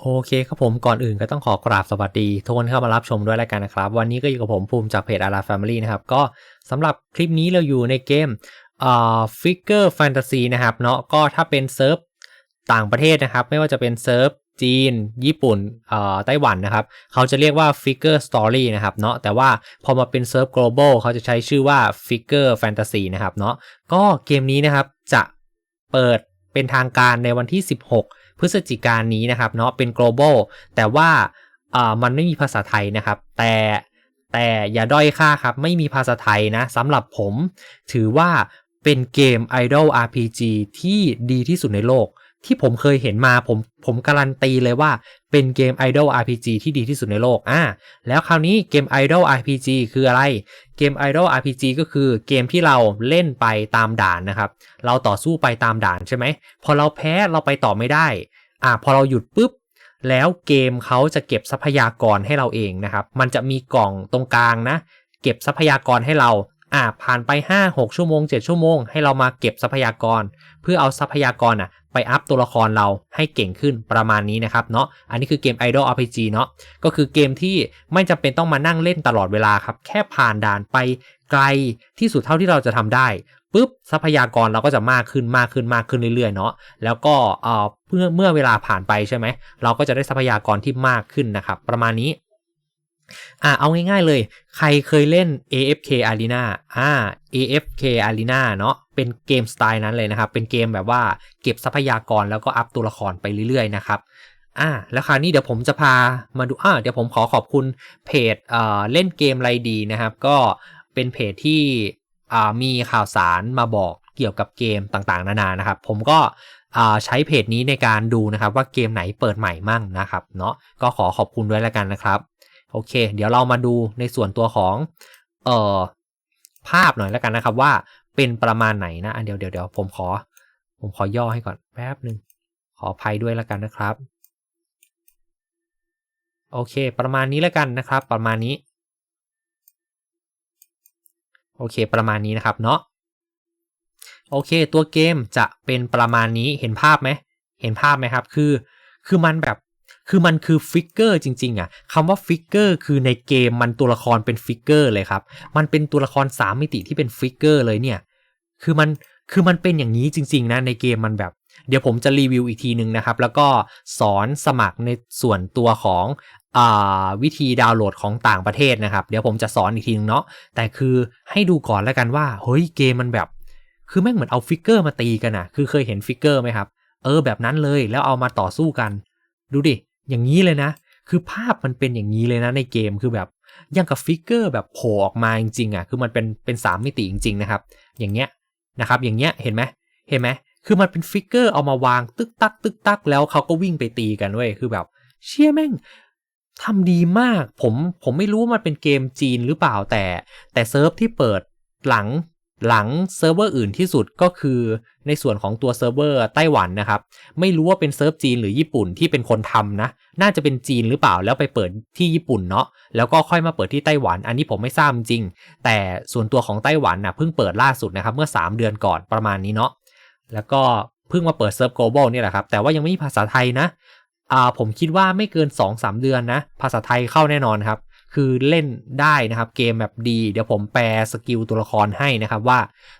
โอเคครับผมก่อนอื่นก็ต้องขอกราบสวัสดีทุกคนเข้ามารับชมด้วยแล้วกันนะครับ วันนี้ก็อยู่กับผมภูมิจากเพจอาราแฟมิลี่นะครับ ก็สำหรับคลิปนี้เราอยู่ในเกมอ่าฟิกเกอร์แฟนตาซีนะครับเนาะก็ถ้าเป็นเซิร์ฟต่างประเทศนะครับ ไม่ว่าจะเป็นเซิร์ฟจีน ญี่ปุ่นอ่าไต้หวันนะครับ เขาจะเรียกว่า Figure Story นะครับเนาะแต่ว่าพอมาเป็นเซิร์ฟ global เขาจะใช้ชื่อว่า Figure Fantasy นะครับเนาะก็เกมนี้นะครับจะเปิดเป็นทางการในวันที่ 16 พฤศจิกายนนี้นะครับเนาะเป็น global แต่ว่าอ่ามันไม่มีภาษาไทยนะครับ แต่แต่อย่าด้อยค่าครับ ไม่มีภาษาไทยนะสำหรับผมถือว่าเป็นเกม Idol RPG ที่ดีที่สุดในโลก ที่ผมเคยเห็นมาผมผมการันตีเลยว่าเป็นเกม Idol RPG ที่ดีที่สุดในโลกอ่าแล้วคราวนี้เกม Idol RPG คืออะไร เกม Idol RPG ก็คือเกมที่เราเล่นไปตามด่านนะครับ เราต่อสู้ไปตามด่านใช่ไหม พอเราแพ้เราไปต่อไม่ได้อ่าพอเราหยุดปุ๊บ แล้วเกมเขาจะเก็บทรัพยากรให้เราเองนะครับ มันจะมีกล่องตรงกลางนะ เก็บทรัพยากรให้เราอ่าผ่านไป 5 6 ชั่วโมง 7 ชั่วโมง ให้เรามาเก็บทรัพยากร เพื่อเอาทรัพยากรอะ ไปอัพตัวละครเราให้เก่งขึ้นประมาณนี้นะครับเนาะอันนี้คือเกม Idol RPG เนาะก็คือเกมที่ไม่จำเป็นต้องมานั่งเล่นตลอดเวลาครับ แค่ผ่านด่านไปไกลที่สุดเท่าที่เราจะทำได้ปุ๊บทรัพยากรเราก็จะมากขึ้นมากขึ้นมากขึ้นเรื่อยๆเนาะแล้วก็เอ่อเมื่อเมื่อเวลาผ่านไปใช่ไหมเราก็จะได้ทรัพยากรที่มากขึ้นนะครับ ประมาณนี้ อ่าเอาง่ายๆเลย ใครเคยเล่น AFK Arena อ่า AFK Arena เนาะเป็นเกมสไตล์นั้นเลยนะครับ เป็นเกมแบบว่าเก็บทรัพยากรแล้วก็อัพตัวละครไปเรื่อยๆนะครับอ่าแล้วคราวนี้เดี๋ยวผมจะพามาดูอ่าเดี๋ยวผมขอขอบคุณเพจเอ่อเล่นเกมไรดีนะครับ ก็เป็นเพจที่อ่ามีข่าวสารมาบอกเกี่ยวกับเกมต่างๆ นานานะครับ ผมก็อ่าใช้เพจนี้ในการดูนะครับว่าเกมไหนเปิดใหม่มั่งนะครับเนาะก็ขอขอบคุณด้วยแล้วกันนะครับ โอเค เดี๋ยวเรามาดูในส่วนตัวของเอ่อภาพหน่อยแล้วกันนะครับว่าเป็นประมาณไหนนะอะเดี๋ยวเดี๋ยวเดี๋ยวผมขอ ผมขอย่อให้ก่อนแป๊บหนึ่งขออภัยด้วยแล้วกันนะครับ โอเค ประมาณนี้แล้วกันนะครับ ประมาณนี้ โอเค ประมาณนี้นะครับเนาะโอเค ตัวเกมจะเป็นประมาณนี้เห็นภาพไหมเห็นภาพไหมครับ คือ คือมันแบบ คือมันคือฟิกเกอร์จริงๆอะคำว่าฟิกเกอร์คือในเกมมันตัวละครเป็นฟิกเกอร์เลยครับ มันเป็นตัวละคร3มิติที่เป็นฟิกเกอร์เลยเนี่ย คือมันคือมันเป็นอย่างนี้จริง ๆ นะ ในเกมมันแบบ เดี๋ยวผมจะรีวิวอีกทีหนึ่งนะครับ แล้วก็สอนสมัครในส่วนตัวของอวิธีดาวน์โหลดของต่างประเทศนะครับ เดี๋ยวผมจะสอนอีกทีนึงเนาะแต่คือให้ดูก่อนแล้วกันว่าเฮ้ยเกมมันแบบ คือแม่งเหมือนเอาฟิกเกอร์มาตีกันอะคือเคยเห็นฟิกเกอร์ไหมครับ เออแบบนั้นเลยแล้วเอามาต่อสู้กัน ดูดิ อย่างนี้เลยนะ คือภาพมันเป็นอย่างนี้เลยนะในเกมคือแบบยังกับฟิกเกอร์แบบโผล่ออกมาจริงๆอะคือมันเป็นเป็นสามมิติจริง ๆ นะครับ อย่างเงี้ยนะครับ อย่างเงี้ยเห็นไหมเห็นไหมคือมันเป็นฟิกเกอร์เอามาวางตึกตักตึกตักแล้วเขาก็วิ่งไปตีกันเว้ยคือแบบ เชี่ยแม่งทำดีมาก ผมผมไม่รู้ว่ามันเป็นเกมจีนหรือเปล่าแต่ แต่เซิร์ฟที่เปิดหลัง หลังเซิร์ฟเวอร์อื่นที่สุดก็คือในส่วนของตัวเซิร์ฟเวอร์ไต้หวันนะครับ ไม่รู้ว่าเป็นเซิร์ฟจีนหรือญี่ปุ่นที่เป็นคนทำนะ น่าจะเป็นจีนหรือเปล่าแล้วไปเปิดที่ญี่ปุ่นเนาะแล้วก็ค่อยมาเปิดที่ไต้หวัน อันนี้ผมไม่ทราบจริง แต่ส่วนตัวของไต้หวันนะเพิ่งเปิดล่าสุดนะครับเมื่อ 3 เดือนก่อนประมาณนี้เนาะแล้วก็เพิ่งมาเปิดเซิร์ฟ global นี่แหละครับแต่ว่ายังไม่มีภาษาไทยนะอ่าผมคิดว่าไม่เกิน 2-3 เดือนนะภาษาไทยเข้าแน่นอนครับ คือเล่นได้นะครับเกมแบบดี เดี๋ยวผมแปลสกิลตัวละครให้นะครับว่า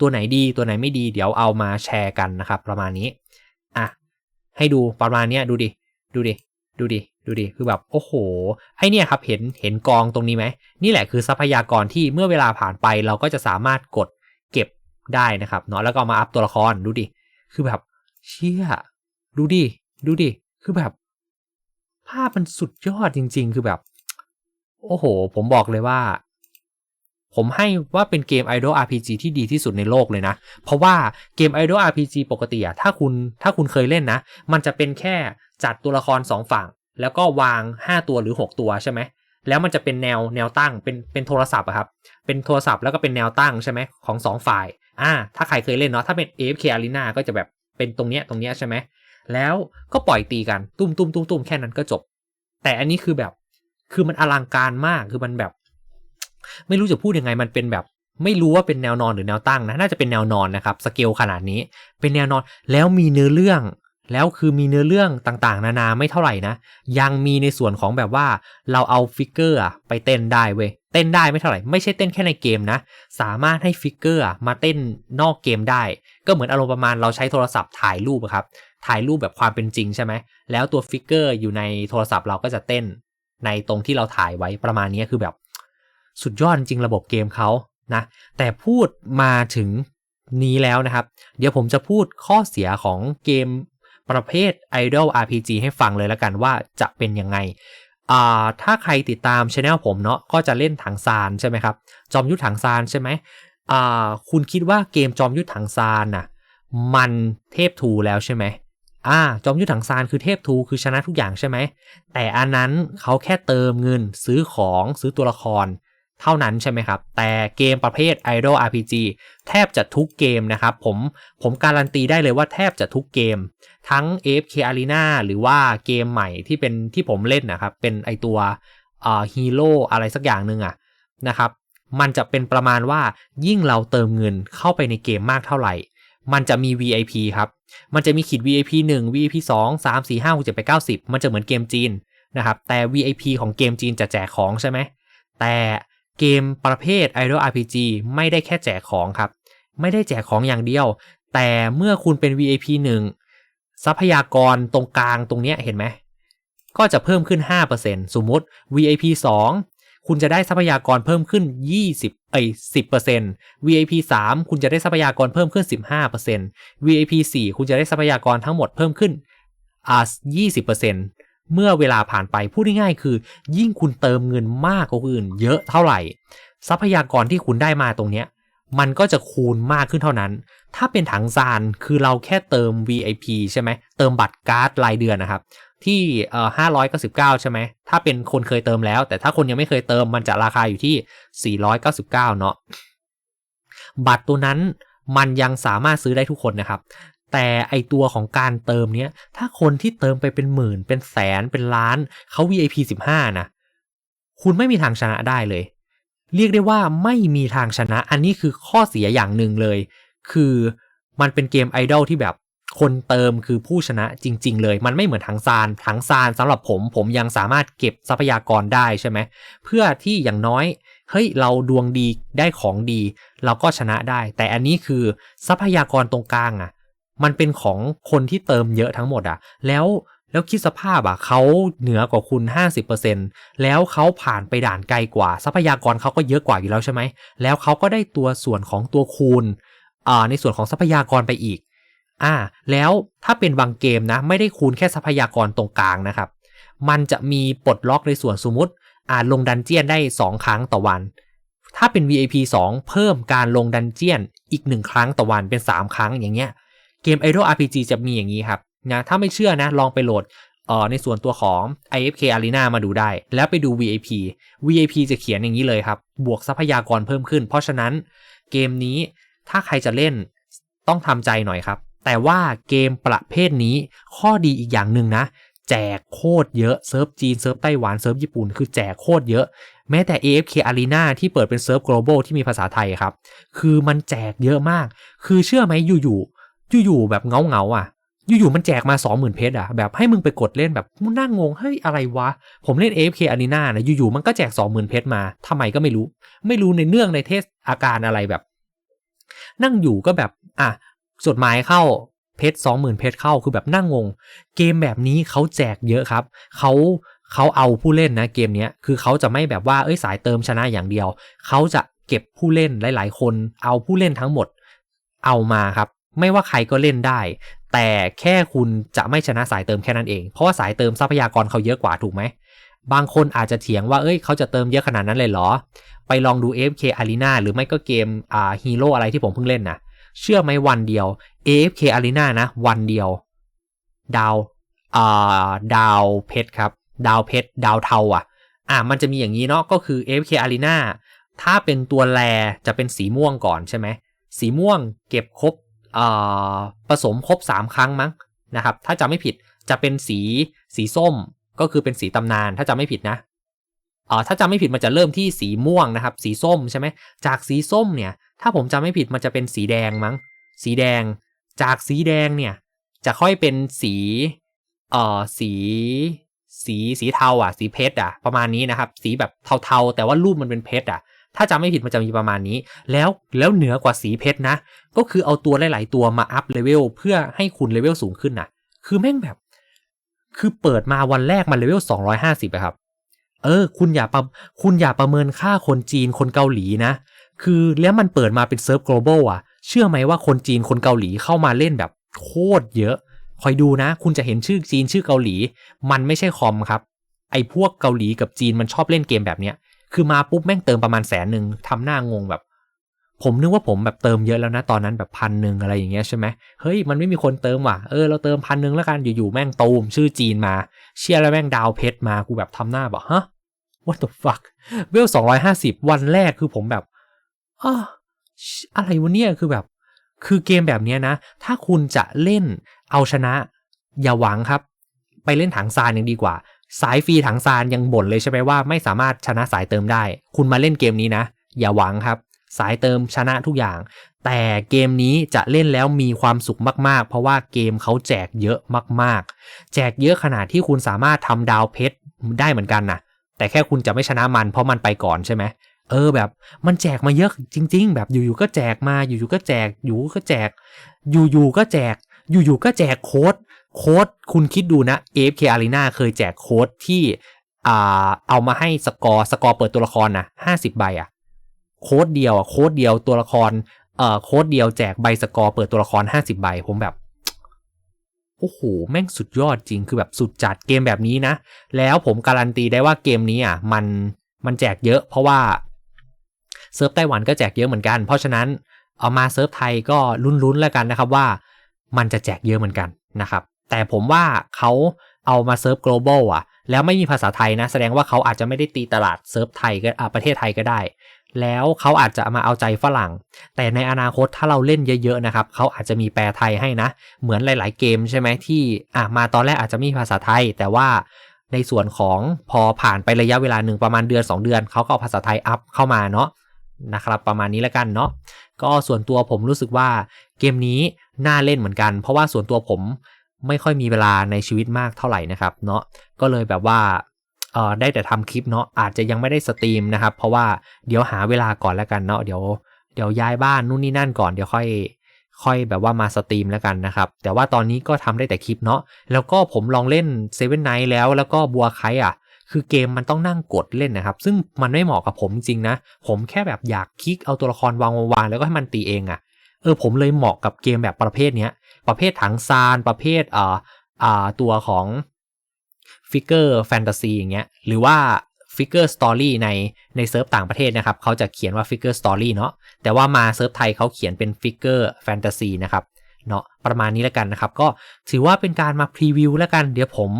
ตัวไหนดีตัวไหนไม่ดีเดี๋ยวเอามาแชร์กันนะครับประมาณนี้อะให้ดูประมาณเนี้ยดูดิดูดิดูดิดูดิคือแบบโอ้โหไอเนี่ยครับเห็นเห็นกองตรงนี้ไหมนี่แหละคือทรัพยากรที่เมื่อเวลาผ่านไปเราก็จะสามารถกดเก็บได้นะครับเนาะแล้วก็มาอัพตัวละครดูดิคือแบบเชี่ยดูดิดูดิคือแบบ ภาพมันสุดยอดจริง ๆ คือแบบ โอ้โห ผมบอกเลยว่า ผมให้ว่าเป็นเกม Idol RPG ที่ดีที่สุดในโลกเลยนะ เพราะว่าเกม Idol RPG ปกติอะถ้าคุณถ้าคุณเคยเล่นนะ มันจะเป็นแค่จัดตัวละคร 2 ฝั่ง แล้วก็วาง 5 ตัวหรือ 6 ตัวใช่ไหมแล้วมันจะเป็นแนวแนวตั้งเป็นเป็นโทรศัพท์อะครับเป็นโทรศัพท์แล้วก็เป็นแนวตั้งใช่ไหมของ 2 ฝ่ายอ่าถ้าใครเคยเล่นเนาะถ้าเป็น AFK Arena ก็จะแบบเป็นตรงเนี้ยตรงเนี้ยใช่ไหมแล้วก็ปล่อยตีกันตุ้มตุ้มตุ้มตุ้มแค่นั้นก็จบ แต่อันนี้คือแบบ คือมันอลังการมากคือมันแบบ ไม่รู้จะพูดยังไงมันเป็นแบบไม่รู้ว่าเป็นแนวนอนหรือแนวตั้งนะ น่าจะเป็นแนวนอนนะครับ สเกลขนาดนี้ เป็นแนวนอน แล้วมีเนื้อเรื่อง แล้วคือมีเนื้อเรื่องต่างๆ นานาไม่เท่าไหร่นะ ยังมีในส่วนของแบบว่า เราเอาฟิกเกอร์ไปเต้นได้เว้ย เต้นได้ไม่เท่าไหร่ ไม่ใช่เต้นแค่ในเกมนะ สามารถให้ฟิกเกอร์มาเต้นนอกเกมได้ ก็เหมือนอารมณ์ประมาณเราใช้โทรศัพท์ถ่ายรูปครับ ถ่ายรูปแบบความเป็นจริงใช่ไหม แล้วตัวฟิกเกอร์อยู่ในโทรศัพท์เราก็จะเต้น ในตรงที่เราถ่ายไว้ประมาณนี้คือแบบ สุดยอดจริงระบบเกมเขานะแต่พูดมาถึงนี้แล้วนะครับ เดี๋ยวผมจะพูดข้อเสียของเกมประเภท Idol RPG ให้ฟังเลยละกันว่าจะเป็นยังไงถ้าใครติดตามช anel ผมเนาะก็จะเล่นถังซานใช่ไหมครับ จอมยุทธถังซานใช่ไหมคุณคิดว่าเกมจอมยุทธถังซานน่ะมันเทพทูแล้วใช่ไหม อ่าจอมยุทธถังซานคือเทพทูคือชนะทุกอย่างใช่ไหม แต่อันนั้นเขาแค่เติมเงินซื้อของซื้อตัวละคร เท่านั้นใช่ไหมครับ แต่เกมประเภท Idol RPG แทบจะทุกเกมนะครับ ผมผมการันตีได้เลยว่าแทบจะทุกเกม ทั้ง AFK Arena หรือว่าเกมใหม่ที่เป็นที่ผมเล่นนะครับ เป็นไอตัวฮีโร่อะไรสักอย่างหนึ่งอะนะครับ มันจะเป็นประมาณว่ายิ่งเราเติมเงินเข้าไปในเกมมากเท่าไหร่ มันจะมี VIP ครับ มันจะมีขีด VIP 1 VIP 2 3 4 5 6 7 8 9 10 มันจะเหมือนเกมจีนนะครับ แต่ VIP ของเกมจีนจะแจกของใช่ไหม แต่เกมประเภท Idol RPG ไม่ได้แค่แจกของครับ ไม่ได้แจกของอย่างเดียว แต่เมื่อคุณเป็น VIP 1 ทรัพยากรตรงกลางตรงเนี้ยเห็นไหม ก็จะเพิ่มขึ้น 5%สมมุติ VIP 2 คุณจะได้ทรัพยากรเพิ่มขึ้น 20เอ้ย10% VIP 3 คุณจะได้ทรัพยากรเพิ่มขึ้น 15% VIP 4 คุณจะได้ทรัพยากรทั้งหมดเพิ่มขึ้นอ่า20%เมื่อเวลาผ่านไปพูดง่ายๆคือ ยิ่งคุณเติมเงินมากกว่าคนอื่น เยอะเท่าไหร่ ทรัพยากรที่คุณได้มาตรงเนี้ยมันก็จะคูณมากขึ้นเท่านั้น ถ้าเป็นถังซานคือเราแค่เติม VIP ใช่ไหม เติมบัตรการ์ดรายเดือนนะครับ ที่เอ่อห้าร้อยเก้าสิบเก้าใช่ไหม ถ้าเป็นคนเคยเติมแล้ว แต่ถ้าคนยังไม่เคยเติมมันจะราคาอยู่ที่สี่ร้อยเก้าสิบเก้าเนาะ บัตรตัวนั้นมันยังสามารถซื้อได้ทุกคนนะครับ แต่ไอตัวของการเติมเนี้ย ถ้าคนที่เติมไปเป็นหมื่น เป็นแสน เป็นล้าน เขา VIP 15 นะ คุณไม่มีทางชนะได้เลย เรียกได้ว่าไม่มีทางชนะ อันนี้คือข้อเสียอย่างหนึ่งเลย คือมันเป็นเกมไอดอลที่แบบ คนเติมคือผู้ชนะจริง ๆ เลย มันไม่เหมือนถังซานถังซานสำหรับผมผมยังสามารถเก็บทรัพยากรได้ใช่ไหมเพื่อที่อย่างน้อยเฮ้ยเราดวงดีได้ของดี เราก็ชนะได้ แต่อันนี้คือทรัพยากรตรงกลางอะ่ะ มันเป็นของคนที่เติมเยอะทั้งหมดอะ่ะ แล้วแล้วคิดสภาพอะ่ะเขาเหนือกว่าคุณ 50%แล้วเขาผ่านไปด่านไกลกว่า ทรัพยากรเขาก็เยอะกว่าอยู่แล้วใช่ไหมแล้วเขาก็ได้ตัวส่วนของตัวคูณอ่าในส่วนของทรัพยากรไปอีก อ่า แล้วถ้าเป็นบางเกมนะ ไม่ได้คูณแค่ทรัพยากรตรงกลางนะครับ มันจะมีปลดล็อกในส่วนสมมติอ่าลงดันเจียนได้ 2 ครั้งต่อวัน ถ้าเป็น VIP 2 เพิ่มการลงดันเจียนอีก 1 ครั้งต่อวันเป็น 3 ครั้งอย่างเงี้ย เกม Idol RPG จะมีอย่างนี้ครับนะถ้าไม่เชื่อนะลองไปโหลดเอ่อในส่วนตัวของ IFK Arena มาดูได้ แล้วไปดู VIP VIP จะเขียนอย่างนี้เลยครับ บวกทรัพยากรเพิ่มขึ้น เพราะฉะนั้นเกมนี้ถ้าใครจะเล่นต้องทำใจหน่อยครับ แต่ว่าเกมประเภทนี้ข้อดีอีกอย่างหนึ่งนะ แจกโคตรเยอะเซิร์ฟจีนเซิร์ฟไต้หวันเซิร์ฟญี่ปุ่นคือแจกโคตรเยอะ แม้แต่ AFK Arena ที่เปิดเป็นเซิร์ฟ global ที่มีภาษาไทยครับ คือมันแจกเยอะมาก คือเชื่อไหมอยู่ๆอยู่ๆแบบเงาเงาๆอะอยู่ๆมันแจกมา 20,000 เพชรอะแบบให้มึงไปกดเล่นแบบมึงนั่งงงเฮ้ยอะไรวะ ผมเล่น AFK Arena นะอยู่ๆมันก็แจก 20,000 เพชรมาทำไมก็ไม่รู้ ไม่รู้ในเนื่องในเทศอาการอะไรแบบ นั่งอยู่ก็แบบ อะ จดหมายเข้าเพชรสองหมื่นเพชรเข้าคือแบบนั่งงง เกมแบบนี้เขาแจกเยอะครับเขาเขาเอาผู้เล่นนะเกมเนี้ยคือเขาจะไม่แบบว่าเอ้ยสายเติมชนะอย่างเดียว เขาจะเก็บผู้เล่นหลาย ๆ คน เอาผู้เล่นทั้งหมดเอามาครับ ไม่ว่าใครก็เล่นได้ แต่แค่คุณจะไม่ชนะสายเติมแค่นั้นเอง เพราะว่าสายเติมทรัพยากรเขาเยอะกว่าถูกไหม บางคนอาจจะเถียงว่าเอ้ยเขาจะเติมเยอะขนาดนั้นเลยเหรอ ไปลองดู FK Arena หรือไม่ก็เกมอ่าฮีโร่อะไรที่ผมเพิ่งเล่นนะ เชื่อไหมวันเดียว AFK Arena นะ วันเดียว ดาวอ่าดาวเพชรครับ ดาวเพชรดาวเทาอะ อ่ามันจะมีอย่างนี้เนาะก็คือ AFK Arena ถ้าเป็นตัวแรจะเป็นสีม่วงก่อนใช่ไหมสีม่วงเก็บครบอ่าผสมครบ 3 ครั้งมั้งนะครับ ถ้าจำไม่ผิดจะเป็นสีสีส้มก็คือเป็นสีตำนานถ้าจำไม่ผิดนะอ่าถ้าจำไม่ผิดมันจะเริ่มที่สีม่วงนะครับ สีส้มใช่ไหมจากสีส้มเนี่ย ถ้าผมจำไม่ผิดมันจะเป็นสีแดงมั้ง สีแดง จากสีแดงเนี่ย จะค่อยเป็นสีเอ่อสี สีสีเทาอะ สีเพชรอะ ประมาณนี้นะครับ สีแบบเทาๆ แต่ว่ารูปมันเป็นเพชรอะ ถ้าจำไม่ผิดมันจะมีประมาณนี้ แล้วแล้วเหนือกว่าสีเพชรนะ ก็คือเอาตัวหลาย ๆ ตัวมาอัพเลเวลเพื่อให้คุณเลเวลสูงขึ้นน่ะคือแม่งแบบ คือเปิดมาวันแรกมันเลเวล250อะครับเออ คุณอย่าประคุณอย่าประเมินค่าคนจีนคนเกาหลีนะ คือแล้วมันเปิดมาเป็นเซิร์ฟ global อะ เชื่อไหมว่าคนจีนคนเกาหลีเข้ามาเล่นแบบโคตรเยอะ คอยดูนะ คุณจะเห็นชื่อจีนชื่อเกาหลี มันไม่ใช่คอมครับ ไอ้พวกเกาหลีกับจีนมันชอบเล่นเกมแบบเนี้ย คือมาปุ๊บแม่งเติมประมาณแสนหนึ่งทำหน้างงแบบ ผมนึกว่าผมแบบเติมเยอะแล้วนะตอนนั้นแบบพันหนึ่งอะไรอย่างเงี้ยใช่ไหมเฮ้ยมันไม่มีคนเติมว่ะ เออเราเติมพันหนึ่งแล้วกันอยู่ๆแม่งตูมชื่อจีนมา เชียร์แล้วแม่งดาวเพชรมากูแบบทำหน้าบอกฮะ what the fuck เวลสองร้อยห้าสิบวันแรกคือผมแบบ อ้าอะไรวะเนี่ยคือแบบ คือเกมแบบนี้นะ ถ้าคุณจะเล่นเอาชนะ อย่าหวังครับ ไปเล่นถังซานยังดีกว่า สายฟรีถังซานยังบ่นเลยใช่ไหมว่าไม่สามารถชนะสายเติมได้ คุณมาเล่นเกมนี้นะ อย่าหวังครับ สายเติมชนะทุกอย่าง แต่เกมนี้จะเล่นแล้วมีความสุขมากๆ เพราะว่าเกมเขาแจกเยอะมากๆ แจกเยอะขนาดที่คุณสามารถทำดาวเพชรได้เหมือนกันนะแต่แค่คุณจะไม่ชนะมันเพราะมันไปก่อนใช่ไหม เออแบบมันแจกมาเยอะจริง ๆ แบบอยู่ๆก็แจกมาอยู่ๆก็แจกอยู่ก็แจก อยู่ๆก็แจก อยู่ๆก็แจกโค้ดโค้ดคุณคิดดูนะ AFK Arena เคยแจกโค้ดที่อ่าเอามาให้สกอร์สกอร์เปิดตัวละครนะห้าสิบใบอะโค้ดเดียวอะโค้ดเดียวตัวละครเอ่อโค้ดเดียวแจกใบสกอร์เปิดตัวละครห้าสิบใบผมแบบโอ้โห แม่งสุดยอดจริง คือแบบสุดจัดเกมแบบนี้นะ แล้วผมการันตีได้ว่าเกมนี้อะ มัน มันแจกเยอะ เพราะว่า เซิร์ฟไต้หวันก็แจกเยอะเหมือนกัน เพราะฉะนั้นเอามาเซิร์ฟไทยก็ลุ้นๆแล้วกันนะครับว่ามันจะแจกเยอะเหมือนกันนะครับ แต่ผมว่าเขาเอามาเซิร์ฟ global อะ แล้วไม่มีภาษาไทยนะ แสดงว่าเขาอาจจะไม่ได้ตีตลาดเซิร์ฟไทยก็ประเทศไทยก็ได้ แล้วเขาอาจจะมาเอาใจฝรั่ง แต่ในอนาคตถ้าเราเล่นเยอะๆนะครับเขาอาจจะมีแปลไทยให้นะ เหมือนหลาย ๆ เกมใช่ไหมที่อะมาตอนแรกอาจจะม่มีภาษาไทย แต่ว่าในส่วนของพอผ่านไประยะเวลาหนึ่งประมาณเดือน 2 เดือนเขาก็เอาภาษาไทยอัพเข้ามาเนาะ นะครับประมาณนี้แล้วกันเนาะก็ส่วนตัวผมรู้สึกว่าเกมนี้น่าเล่นเหมือนกัน เพราะว่าส่วนตัวผมไม่ค่อยมีเวลาในชีวิตมากเท่าไหร่นะครับเนาะก็เลยแบบว่าเออได้แต่ทำคลิปเนาะอาจจะยังไม่ได้สตรีมนะครับ เพราะว่าเดี๋ยวหาเวลาก่อนแล้วกันเนาะเดี๋ยวเดี๋ยวย้ายบ้านนู่นนี่นั่นก่อนเดี๋ยวค่อยค่อยแบบว่ามาสตรีมแล้วกันนะครับ แต่ว่าตอนนี้ก็ทำได้แต่คลิปเนาะแล้วก็ผมลองเล่นเซเว่นไนท์แล้วแล้วก็บัวไคอะ คือเกมมันต้องนั่งกดเล่นนะครับ ซึ่งมันไม่เหมาะกับผมจริงนะ ผมแค่แบบอยากคลิกเอาตัวละครวางวางๆแล้วก็ให้มันตีเองอะ่ะ เออผมเลยเหมาะกับเกมแบบประเภทเนี้ย ประเภทถังซาน ประเภทอ่าอ่าตัวของฟิกเกอร์แฟนตาซีอย่างเงี้ย หรือว่าฟิกเกอร์สตอรี่ในในเซิร์ฟต่างประเทศนะครับ เขาจะเขียนว่าฟิกเกอร์สตอรี่เนาะ แต่ว่ามาเซิร์ฟไทยเขาเขียนเป็นฟิกเกอร์แฟนตาซีนะครับ เนาะประมาณนี้แล้วกันนะครับ ก็ถือว่าเป็นการมาพรีวิวแล้วกัน เดี๋ยวผม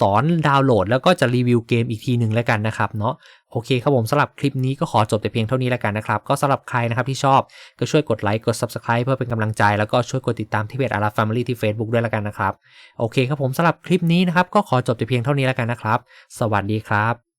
สอนดาวน์โหลด แล้วก็จะรีวิวเกมอีกทีหนึ่งแล้วกันนะครับเนาะโอเคครับผมสำหรับคลิปนี้ก็ขอจบแต่เพียงเท่านี้แล้วกันนะครับ ก็สำหรับใครนะครับที่ชอบก็ช่วยกดไลค์กด Subscribe เพื่อเป็นกำลังใจ แล้วก็ช่วยกดติดตามที่เพจอาราฟ Family ที่ Facebook ด้วยแล้วกันนะครับ โอเคครับผมสำหรับคลิปนี้นะครับก็ขอจบแต่เพียงเท่านี้แล้วกันนะครับ สวัสดีครับ